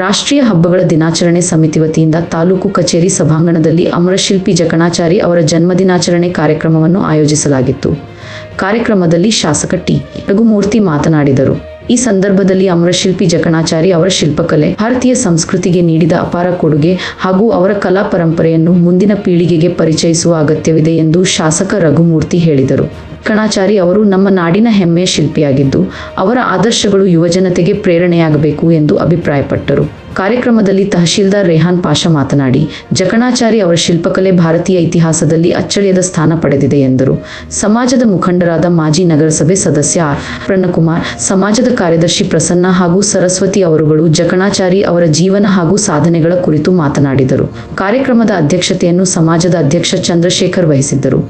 ರಾಷ್ಟ್ರೀಯ ಹಬ್ಬಗಳ ದಿನಾಚರಣೆ ಸಮಿತಿ ವತಿಯಿಂದ ತಾಲೂಕು ಕಚೇರಿ ಸಭಾಂಗಣದಲ್ಲಿ ಅಮರಶಿಲ್ಪಿ ಜಕಣಾಚಾರಿ ಅವರ ಜನ್ಮದಿನಾಚರಣೆ ಕಾರ್ಯಕ್ರಮವನ್ನು ಆಯೋಜಿಸಲಾಗಿತ್ತು. ಕಾರ್ಯಕ್ರಮದಲ್ಲಿ ಶಾಸಕ ಟಿ. ರಘುಮೂರ್ತಿ ಮಾತನಾಡಿದರು. ಈ ಸಂದರ್ಭದಲ್ಲಿ ಅಮರಶಿಲ್ಪಿ ಜಕಣಾಚಾರಿ ಅವರ ಶಿಲ್ಪಕಲೆ, ಭಾರತೀಯ ಸಂಸ್ಕೃತಿಗೆ ನೀಡಿದ ಅಪಾರ ಕೊಡುಗೆ ಹಾಗೂ ಅವರ ಕಲಾ ಪರಂಪರೆಯನ್ನು ಮುಂದಿನ ಪೀಳಿಗೆಗೆ ಪರಿಚಯಿಸುವ ಅಗತ್ಯವಿದೆ ಎಂದು ಶಾಸಕ ರಘುಮೂರ್ತಿ ಹೇಳಿದರು. ಕಣಾಚಾರಿ ಅವರು ನಮ್ಮ ನಾಡಿನ ಹೆಮ್ಮೆಯ ಶಿಲ್ಪಿಯಾಗಿದ್ದು, ಅವರ ಆದರ್ಶಗಳು ಯುವಜನತೆಗೆ ಪ್ರೇರಣೆಯಾಗಬೇಕು ಎಂದು ಅಭಿಪ್ರಾಯಪಟ್ಟರು. ಕಾರ್ಯಕ್ರಮದಲ್ಲಿ ತಹಶೀಲ್ದಾರ್ ರೇಹಾನ್ ಪಾಷ ಮಾತನಾಡಿ, ಜಕಣಾಚಾರಿ ಅವರ ಶಿಲ್ಪಕಲೆ ಭಾರತೀಯ ಇತಿಹಾಸದಲ್ಲಿ ಅಚ್ಚಳಿಯದ ಸ್ಥಾನ ಪಡೆದಿದೆ ಎಂದರು. ಸಮಾಜದ ಮುಖಂಡರಾದ ಮಾಜಿ ನಗರಸಭೆ ಸದಸ್ಯ ಪ್ರಣಕುಮಾರ್ ಸಮಾಜದ ಕಾರ್ಯದರ್ಶಿ ಪ್ರಸನ್ನ ಹಾಗೂ ಸರಸ್ವತಿ ಅವರುಗಳು ಜಕಣಾಚಾರಿ ಅವರ ಜೀವನ ಹಾಗೂ ಸಾಧನೆಗಳ ಕುರಿತು ಮಾತನಾಡಿದರು. ಕಾರ್ಯಕ್ರಮದ ಅಧ್ಯಕ್ಷತೆಯನ್ನು ಸಮಾಜದ ಅಧ್ಯಕ್ಷ ಚಂದ್ರಶೇಖರ್ ವಹಿಸಿದ್ದರು.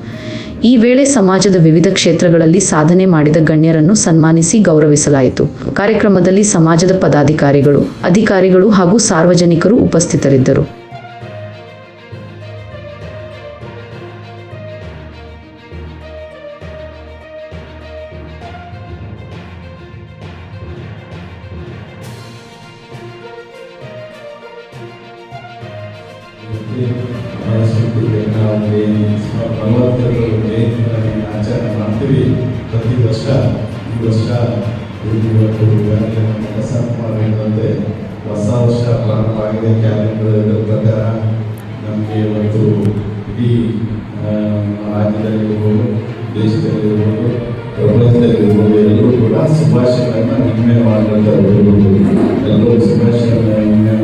ಈ ವೇಳೆ ಸಮಾಜದ ವಿವಿಧ ಕ್ಷೇತ್ರಗಳಲ್ಲಿ ಸಾಧನೆ ಮಾಡಿದ ಗಣ್ಯರನ್ನು ಸನ್ಮಾನಿಸಿ ಗೌರವಿಸಲಾಯಿತು. ಕಾರ್ಯಕ್ರಮದಲ್ಲಿ ಸಮಾಜದ ಪದಾಧಿಕಾರಿಗಳು, ಅಧಿಕಾರಿಗಳು ಹಾಗೂ ಸಾರ್ವಜನಿಕರು ಉಪಸ್ಥಿತರಿದ್ದರು. ಮನಸ್ಸಿಗೆ ನಾವು ಭಗವಂತರು ಜಯಂತಿಯನ್ನು ಆಚರಣೆ ಮಾಡ್ತೀವಿ ಪ್ರತಿ ವರ್ಷ ಈ ವರ್ಷ ಇವತ್ತು ಈಗಾಗಲೇ ನಮ್ಮ ಕೆಲಸ ಮಾಡಬೇಕಂದ್ರೆ ಹೊಸ ವರ್ಷ ಪ್ರಾರಂಭ ಆಗಿದೆ ಕ್ಯಾಲೆಂಡರ್ ಪ್ರಕಾರ ನಮಗೆ ಇವತ್ತು ಇಡೀ ಆ, ರಾಜ್ಯದಲ್ಲಿರ್ಬೋದು ದೇಶದಲ್ಲಿರ್ಬೋದು ಪ್ರಪಂಚದಲ್ಲಿರ್ಬೋದು ಎಲ್ಲರೂ ಕೂಡ ಶುಭಾಶಯಗಳನ್ನು ವಿನಿಮಯ ಮಾಡುವಂಥದ್ದು ಎಲ್ಲರೂ ಶುಭಾಶಯಗಳನ್ನು ವಿನಿಮಯ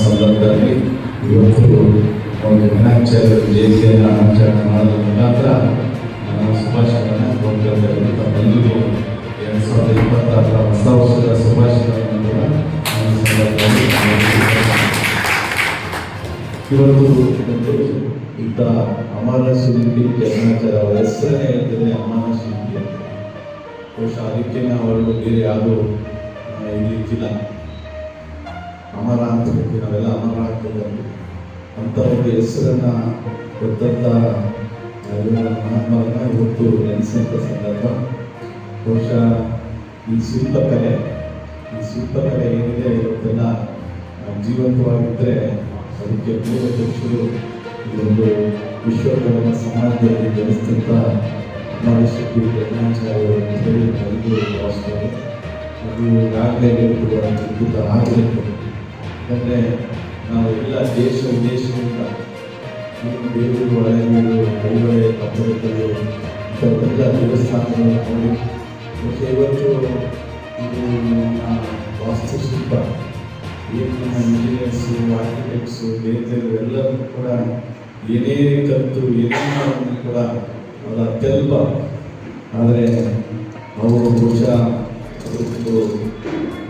ಸಂದರ್ಭದಲ್ಲಿ ಇವತ್ತು ಒಂದು ದಿನಾಚರಣೆ ಜಯಂತಿಯನ್ನು ಆಚರಣೆ ಮಾಡೋದ್ರ ಮುಖಾಂತರ ನಾನು ಶುಭಾಶಯಗಳನ್ನು ಕೊಡ್ತಾ ತಮ್ಮೆಲ್ಲರಿಗೂ ಎರಡು ಸಾವಿರದ ಇಪ್ಪತ್ತಾರರ ಹೊಸ ವರ್ಷದ ಶುಭಾಶಯಗಳನ್ನು ಕೂಡ ನಾನು ಸಂದರ್ಭದಲ್ಲಿ ಇವತ್ತು ಇಂಥ ಅಮರ ಶಿಲ್ಪಿ ಜಗನ್ನಾಚಾರ ವಯಸ್ಸನ್ನೇ ಹೇಳ್ತದೆ ಅಮರ ಶಿಲ್ಪಿ. ಬಹುಶಃ ಅದಕ್ಕೆ ಅವರು ಬೇರೆ ಯಾವುದೂ ಇದಿಲ್ಲ ಅಮರ ಅಂತ ಹೇಳ್ತೀವಿ ನಾವೆಲ್ಲ ಅಮರ ಅಂತ ಒಂದು ಹೆಸರನ್ನ ಗೊತ್ತಂತ ಮಹಾತ್ಮರನ್ನ ಇವತ್ತು ನೆನೆಸಿದಂತ ಸಂದರ್ಭ. ಬಹುಶಃ ಈ ಶಿಲ್ಪಕಲೆ ಈ ಶಿಲ್ಪಕಲೆ ಏನಿದೆ ಇವತ್ತೆಲ್ಲ ಜೀವಂತವಾಗಿದ್ದರೆ ಅದಕ್ಕೆ ಪೂರ್ವಾಧ್ಯಕ್ಷರು ಇದೊಂದು ವಿಶ್ವಕರ್ಮ ಸಮಾಜದಲ್ಲಿ ಬೆಳೆಸ್ತಂಥ ಮಹಾಶಕ್ತಿ ಪ್ರಜ್ಞಾಚಾರ್ಯರು ಅಂತ ಹೇಳಿ ಅದು ಈಗಾಗಲೇ ಅದ್ಭುತ ಆಗಬೇಕು ಯಾಕಂದರೆ ನಾವು ಎಲ್ಲ ದೇಶ ವಿದೇಶದಿಂದ ದೇವರು ಹಳೆಬೀಡು ಐಹೊಳೆ ಕಬ್ಬರಿಕಲ್ಲು ಇಂಥದ್ದೆಲ್ಲ ದೇವಸ್ಥಾನಗಳನ್ನು ನೋಡಿ, ಮತ್ತು ಇವತ್ತು ಇದು ನಮ್ಮ ವಾಸ್ತುಶಿಲ್ಪ ಏನು ನಮ್ಮ ಇಂಜಿನಿಯರ್ಸು ಆರ್ಕಿಟೆಕ್ಟ್ಸು ಬೇರೆ ಬೇರೆ ಎಲ್ಲರೂ ಕೂಡ ಏನೇ ಕತ್ತು ಏನೇ ಮಾಡಿದ್ರು ಕೂಡ ಅವರ ಅತ್ಯಲ್ಪ ಆದರೆ ಅವರು ಬಹುಶಃ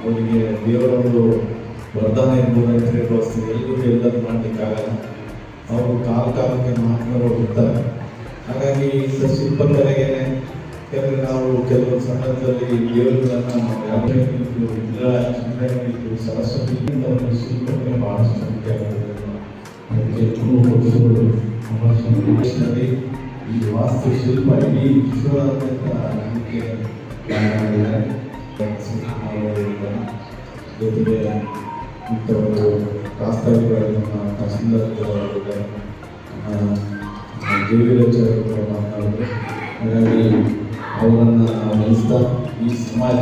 ಅವರಿಗೆ ದೇವರವರು ವರದಾನ ಎಂಬುದನ್ನು ಹೇಳುವಷ್ಟು ಎಲ್ಲರಿಗೂ ಎಲ್ಲರೂ ಮಾಡಲಿಕ್ಕಾಗಲ್ಲ ಅವರು ಕಾಲ ಕಾಲಕ್ಕೆ ಮಹಾತ್ಮರು ಹೋಗ್ತಾರೆ ಹಾಗಾಗಿ ಇಂಥ ಶಿಲ್ಪಕಲೆಗೆ ಯಾಕಂದರೆ ನಾವು ಕೆಲವು ಸಂದರ್ಭದಲ್ಲಿ ದೇವರುಗಳನ್ನು ಯಾವುದೇ ರೀತಿಯು ಇಂದ್ರ ಚಂದ್ರನಿತ್ತು ಸರಸ್ವತಿ ಇಂಥ ಒಂದು ಶಿಲ್ಪಕ್ಕೆ ಬಹಳಷ್ಟು ಮುಖ್ಯ ಆಗ್ತದೆ ಅದಕ್ಕೆ ತುಂಬ ನಮ್ಮ ದೇಶದಲ್ಲಿ ಈ ವಾಸ್ತುಶಿಲ್ಪ ಇಡೀ ವಿಶ್ವದಾದ್ಯಂತ ನಂಬಿಕೆ ಜೊತೆಗೆ ಇಂಥವರು ನಮ್ಮ ತಹಸೀಲ್ದಾರ್ ಜೀವಿರಾಚಾರ್ಯರು ಕೂಡ ಮಾತನಾಡಿದ್ರು. ಹಾಗಾಗಿ ಅವರನ್ನು ನೆನೆಸ್ತಾ ಈ ಸಮಾಜ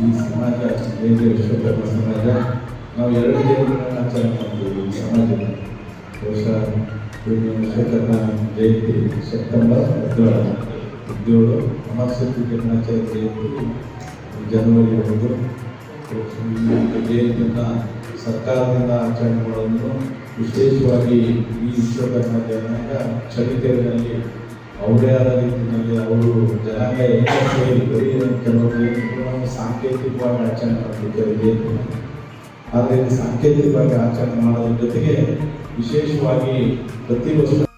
ಈ ಸಮಾಜ ಹೇಗೆ ವಿಶ್ವಕರ್ಮ ಸಮಾಜ, ನಾವು ಎರಡು ಜಯಂತಿಗಳನ್ನು ಆಚರಣೆ ಮಾಡ್ತೀವಿ ಈ ಬಹುಶಃ ವಿಶ್ವಕರ್ಮ ಜಯಂತಿ ಸೆಪ್ಟೆಂಬರ್ ಹದಿನೇಳು ಹದಿನೇಳು ಅಮರಶಕ್ತಿ ಜನ್ಮಾಚಾರ್ಯ ಜಯಂತಿ ಜನವರಿ ಒಂದು ಜಯಂತಿಯನ್ನು ಸರ್ಕಾರದಿಂದ ಆಚರಣೆ ಮಾಡೋದನ್ನು ವಿಶೇಷವಾಗಿ ಈ ವಿಶ್ವಕರ್ಮ ಜನಾಂಗ ಚಳಿಕೆರೆಯಲ್ಲಿ ಅವರೇ ಆದ ರೀತಿಯಲ್ಲಿ ಅವರು ಜನಾಂಗ ಸೇರಿ ಬರೀ ಕೆಲವು ಜಯಂತಿಗಳು ಸಾಂಕೇತಿಕವಾಗಿ ಆಚರಣೆ ಮಾಡಲಿಕ್ಕೆ ಜಯಂತಿ ಆದರೆ ಸಾಂಕೇತಿಕವಾಗಿ ಆಚರಣೆ ಮಾಡೋದ್ರ ಜೊತೆಗೆ ವಿಶೇಷವಾಗಿ ಪ್ರತಿ ವರ್ಷ